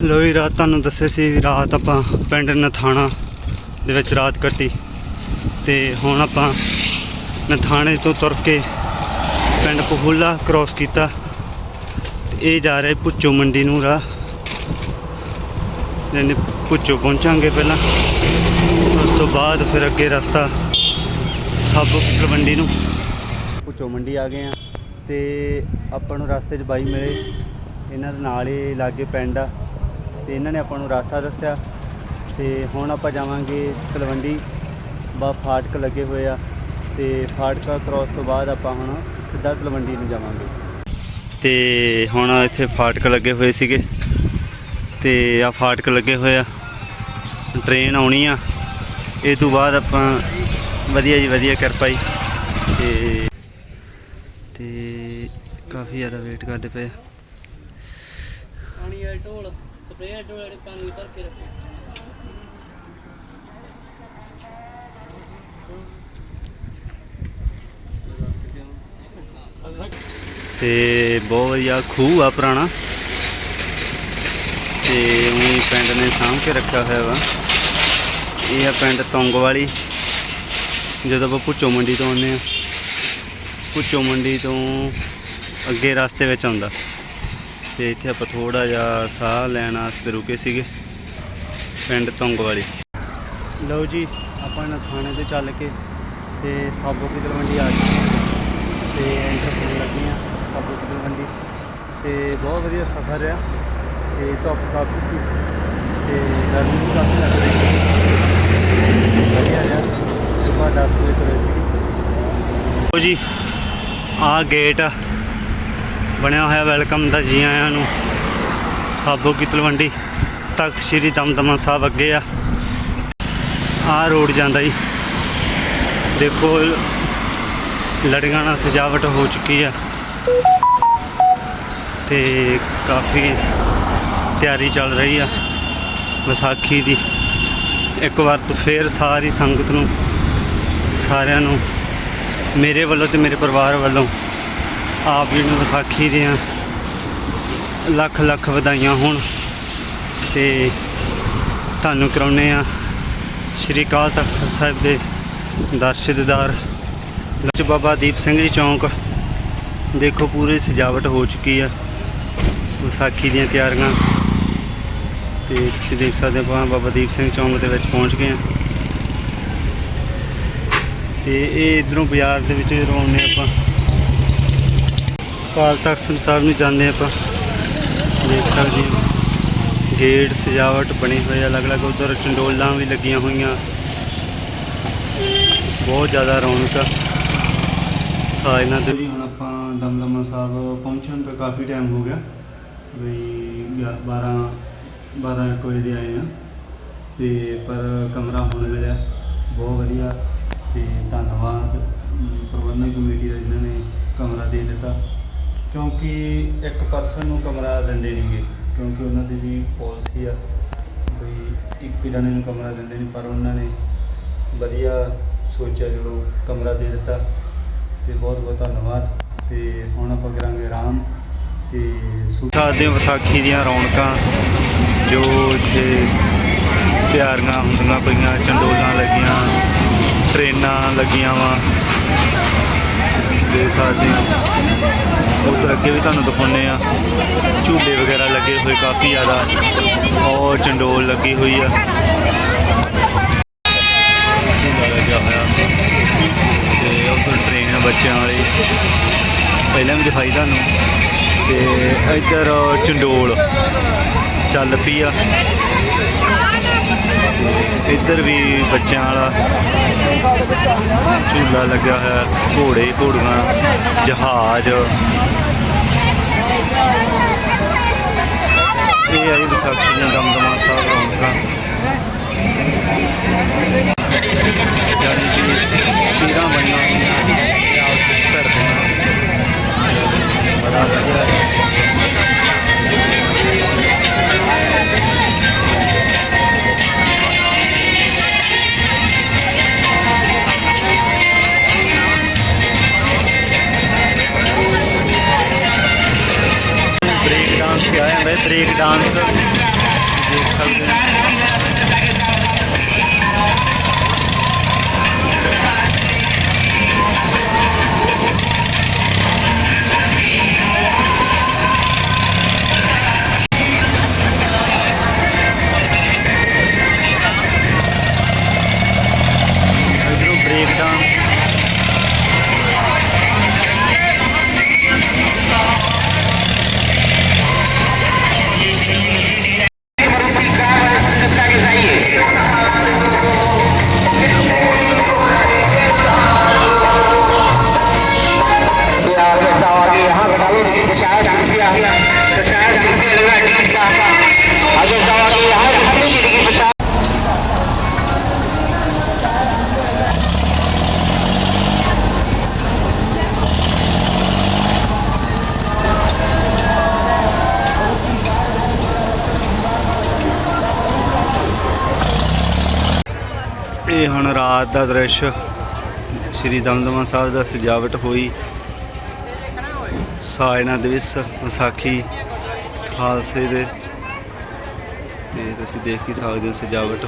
ਲੋ ਜੀ, ਰਾਤ ਤੁਹਾਨੂੰ ਦੱਸਿਆ ਸੀ ਵੀ ਰਾਤ ਆਪਾਂ ਪਿੰਡ ਨਥਾਣਾ ਦੇ ਵਿੱਚ ਰਾਤ ਕੱਟੀ ਤੇ ਹੁਣ ਆਪਾਂ ਨਥਾਣੇ ਤੋਂ ਤੁਰ ਕੇ ਪਿੰਡ ਪਹੂਲਾ ਕ੍ਰਾਸ ਕੀਤਾ ਤੇ ਇਹ ਜਾ ਰਿਹਾ ਪੁੱਚੋ ਮੰਡੀ ਨੂੰ ਰਾਹ। ਯਾਨੀ ਪੁੱਚੋ ਪਹੁੰਚਾਂਗੇ ਪਹਿਲਾਂ। ਉਸ ਤੋਂ ਬਾਅਦ ਫਿਰ ਅੱਗੇ ਰਸਤਾ ਸਭ ਤਲਵੰਡੀ ਨੂੰ। ਪੁੱਚੋ ਮੰਡੀ ਆ ਗਏ ਆ ਤੇ ਆਪਾਂ ਨੂੰ ਰਸਤੇ 'ਚ ਬਾਈ ਮਿਲੇ। ਇਹਨਾਂ ਦੇ ਨਾਲ ਹੀ ਲਾਗੇ ਪਿੰਡ ਆ। ਤੇ ਇਹਨਾਂ ਨੇ ਆਪਾਂ ਨੂੰ ਰਸਤਾ ਦੱਸਿਆ ਤੇ ਹੁਣ ਆਪਾਂ ਜਾਵਾਂਗੇ ਤਲਵੰਡੀ। ਬਾ ਫਾਟਕ ਲੱਗੇ ਹੋਏ ਆ ਤੇ ਫਾਟਕਾ ਕ੍ਰਾਸ ਤੋਂ ਬਾਅਦ ਆਪਾਂ ਹੁਣ ਸਿੱਧਾ ਤਲਵੰਡੀ ਨੂੰ ਜਾਵਾਂਗੇ। ਤੇ ਹੁਣ ਇੱਥੇ ਫਾਟਕ ਲੱਗੇ ਹੋਏ ਸੀਗੇ ਤੇ ਆ ਫਾਟਕ ਲੱਗੇ ਹੋਏ ਆ। ਟ੍ਰੇਨ ਆਉਣੀ ਆ। ਇਹ ਤੋਂ ਬਾਅਦ ਆਪਾਂ ਵਧੀਆ ਜੀ ਵਧੀਆ ਕਿਰਪਾ ਜੀ ਤੇ ਤੇ ਕਾਫੀ ਜ਼ਿਆਦਾ ਵੇਟ ਕਰਦੇ ਪਏ ਪਾਣੀ ਵਾਲੇ ਢੋਲ। ਸਪਰੇਅ ਢੋਲ ਜਿਹੜੇ ਪਾਣੀ ਭਰ ਕੇ ਰੱਖੇ। ਤੇ ਬਹੁਤ ਵਧੀਆ ਖੂਹ ਆ ਪੁਰਾਣਾ। ਤੇ ਉਹੀ ਪਿੰਡ ਨੇ ਸਾਂਭ ਕੇ ਰੱਖਿਆ ਹੋਇਆ ਵਾ। ਇਹ ਆ ਪਿੰਡ ਤੁੰਗ ਵਾਲੀ ਜਦੋਂ ਆਪਾਂ ਪੁੱਚੋ ਮੰਡੀ ਤੋਂ ਆਉਂਦੇ ਆ ਪੁੱਚੋ ਮੰਡੀ ਤੋਂ ਅੱਗੇ ਰਸਤੇ ਵਿੱਚ ਆਉਂਦਾ। ਤੇ ਇੱਥੇ ਆਪਾਂ ਥੋੜਾ ਜਿਹਾ ਸਾਹ ਲੈਣ ਵਾਸਤੇ ਰੁਕੇ ਸੀਗੇ ਪਿੰਡ ਤੁੰਗ ਵਾਲੀ ਲਓ ਜੀ ਆਪਾਂ ਨਾ ਥਾਣੇ ਤੋਂ ਚੱਲ ਕੇ ਤੇ ਸਾਬੋ ਕੀ ਤਲਵੰਡੀ ਆ ਗਏ ਤੇ ਐਂਟਰ ਹੋਣ ਲੱਗੇ ਆ ਸਾਬੋ ਕੀ ਤਲਵੰਡੀ। ਤੇ ਬਹੁਤ ਵਧੀਆ ਸਫ਼ਰ ਰਿਹਾ। ਤੇ ਧੁੱਪ ਕਾਫੀ ਸੀ। ਤੇ ਗਰਮੀ ਵੀ ਕਾਫੀ ਲੱਗ ਰਹੀ ਸੀ। ਵਧੀਆ ਰਿਹਾ। ਸਵੇਰ 10 ਵਜੇ ਤੁਰੇ ਸੀ ਲਓ ਜੀ ਆ ਗੇਟ ਆ। ਬਣਿਆ ਹੋਇਆ ਵੈਲਕਮ ਦਾ ਜੀ ਆਇਆਂ ਨੂੰ। ਸਾਬੋ ਕੀ ਤਲਵੰਡੀ, ਤਖਤ ਸ੍ਰੀ ਦਮਦਮਾ ਸਾਹਿਬ ਅੱਗੇ ਆ। ਆ ਰੋਡ ਜਾਂਦਾ ਜੀ। ਦੇਖੋ, ਲੜੀਆਂ ਨਾਲ ਸਜਾਵਟ ਹੋ ਚੁੱਕੀ ਆ। ਤੇ ਕਾਫੀ ਤਿਆਰੀ ਚੱਲ ਰਹੀ ਆ ਵਿਸਾਖੀ ਦੀ। ਇੱਕ ਵਾਰ ਤੋਂ ਫੇਰ ਸਾਰੀ ਸੰਗਤ ਨੂੰ, ਸਾਰਿਆਂ ਨੂੰ, ਮੇਰੇ ਵੱਲੋਂ ਤੇ ਮੇਰੇ ਪਰਿਵਾਰ ਵੱਲੋਂ ਆਪ ਜੀ ਨੂੰ ਵਿਸਾਖੀ ਦੀਆਂ ਲੱਖ ਲੱਖ ਵਧਾਈਆਂ ਹੋਣ ਤੇ ਤੁਹਾਨੂੰ ਕਰਾਉਨੇ ਆ ਸ਼੍ਰੀ ਅਕਾਲ ਤਖਤ ਸਾਹਿਬ ਦੇ ਦਰਸ਼ਨ ਦੀਦਾਰ ਬਾਬਾ ਦੀਪ ਸਿੰਘ ਜੀ ਚੌਂਕ। ਦੇਖੋ ਪੂਰੀ ਸਜਾਵਟ ਹੋ ਚੁੱਕੀ ਆ ਵਿਸਾਖੀ ਦੀਆਂ ਤਿਆਰੀਆਂ ਤੇ ਤੁਸੀਂ ਦੇਖ ਸਕਦੇ ਹੋ ਆਪਾਂ ਬਾਬਾ ਦੀਪ ਸਿੰਘ ਚੌਂਕ ਦੇ ਵਿੱਚ ਪਹੁੰਚ ਗਏ ਆ ਤੇ ਇਹ ਇਧਰੋਂ ਬਾਜ਼ਾਰ ਦੇ ਵਿੱਚ ਜਦੋਂ ਆਉਂਦੇ ਆਪਾਂ। ਪਾਲ ਤਖਤ ਸਾਹਿਬ ਨੂੰ ਜਾਂਦੇ ਆਪਾਂ। ਦੇਖ ਸਕਦੇ ਹੋ ਗੇਟ, ਸਜਾਵਟ ਬਣੀ ਹੋਈ ਆ, ਅਲੱਗ-ਅਲੱਗ ਉਧਰ ਚੰਡੋਲਾਂ ਵੀ ਲੱਗੀਆਂ ਹੋਈਆਂ। ਬਹੁਤ ਜ਼ਿਆਦਾ ਰੌਣਕ ਆ। ਸਾਇਨਾ ਦੇ ਹੁਣ ਆਪਾਂ ਦਮਦਮਾ ਸਾਹਿਬ ਪਹੁੰਚਣ ਤੋਂ ਕਾਫੀ ਟਾਈਮ ਹੋ ਗਿਆ। ਵੀ 12 12 ਇੱਕ ਵਜੇ ਦੇ ਆਏ ਆ। ਤੇ ਪਰ ਕਮਰਾ ਹੁਣ ਮਿਲਿਆ। ਬਹੁਤ ਵਧੀਆ। ਤੇ ਧੰਨਵਾਦ। ਪ੍ਰਬੰਧਕ ਕਮੇਟੀ ਦਾ ਜਿਨ੍ਹਾਂ ਨੇ ਕਮਰਾ ਦੇ ਦਿੱਤਾ। ਕਿਉਂਕਿ ਇੱਕ ਪਰਸਨ ਨੂੰ ਕਮਰਾ ਦਿੰਦੇ ਨਹੀਂਗੇ, ਕਿਉਂਕਿ ਉਹਨਾਂ ਦੀ ਵੀ ਪਾਲਿਸੀ ਆ ਵੀ ਇੱਕ ਜਣੇ ਨੂੰ ਕਮਰਾ ਦਿੰਦੇ ਨਹੀਂ ਪਰ ਉਹਨਾਂ ਨੇ ਵਧੀਆ ਸੋਚਿਆ ਜਦੋਂ ਕਮਰਾ ਦੇ ਦਿੱਤਾ ਤੇ ਬਹੁਤ ਬਹੁਤ ਧੰਨਵਾਦ ਤੇ ਹੁਣ ਆਪਾਂ ਕਰਾਂਗੇ ਆਰਾਮ ਤੇ ਸਕਦੇ ਹੋ ਵਿਸਾਖੀ ਦੀਆਂ ਰੌਣਕਾਂ, ਜੋ ਇੱਥੇ ਤਿਆਰੀਆਂ ਹੁੰਦੀਆਂ ਪਈਆਂ ਚੰਡੋਲਾਂ ਲੱਗੀਆਂ, ਟ੍ਰੇਨਾਂ ਲੱਗੀਆਂ ਵਾ। ਦੇ ਸਕਦੇ ਹੋ। ਉਧਰ ਅੱਗੇ ਵੀ ਤੁਹਾਨੂੰ ਦਿਖਾਉਂਦੇ ਆ ਝੂਲੇ ਵਗੈਰਾ ਲੱਗੇ ਹੋਏ ਕਾਫੀ ਜ਼ਿਆਦਾ। ਔਰ ਚੰਡੋਲ ਲੱਗੀ ਹੋਈ ਆ। ਝੂਲਾ ਲੱਗਿਆ ਹੋਇਆ। ਤੇ ਉਧਰ ਟ੍ਰੇਨ ਆ ਬੱਚਿਆਂ ਵਾਲੀ। ਪਹਿਲਾਂ ਵੀ ਦਿਖਾਈ ਤੁਹਾਨੂੰ। ਤੇ ਇੱਧਰ ਚੰਡੋਲ ਚੱਲ ਪਈ ਆ। ਇੱਧਰ ਵੀ ਬੱਚਿਆਂ ਵਾਲਾ। ਝੂਲਾ ਲੱਗਿਆ ਹੋਇਆ ਘੋੜੇ ਘੋੜੀਆਂ ਜਹਾਜ਼। ਇਹ ਆਈ ਵਿਸਾਖੀ ਦੀਆਂ ਦਮਦਮਾ ਸਾਹਿਬ ਰੌਣਕਾਂ। ਰਿਹਾ ਬ੍ਰੇਕ ਡਾਂਸ ਦੇਖ ਸਕਦੇ ਹੋ। ਇਹ ਹੁਣ ਰਾਤ ਦਾ ਦ੍ਰਿਸ਼ ਸ਼੍ਰੀ ਦਮਦਮਾ ਸਾਹਿਬ ਦਾ ਸਜਾਵਟ ਹੋਈ। ਸਾਇਨਾ ਦਿਵਸ ਵਿਸਾਖੀ ਖਾਲਸੇ ਦੇ। ਤੇ ਤੁਸੀਂ ਦੇਖ ਹੀ ਸਕਦੇ ਹੋ ਸਜਾਵਟ।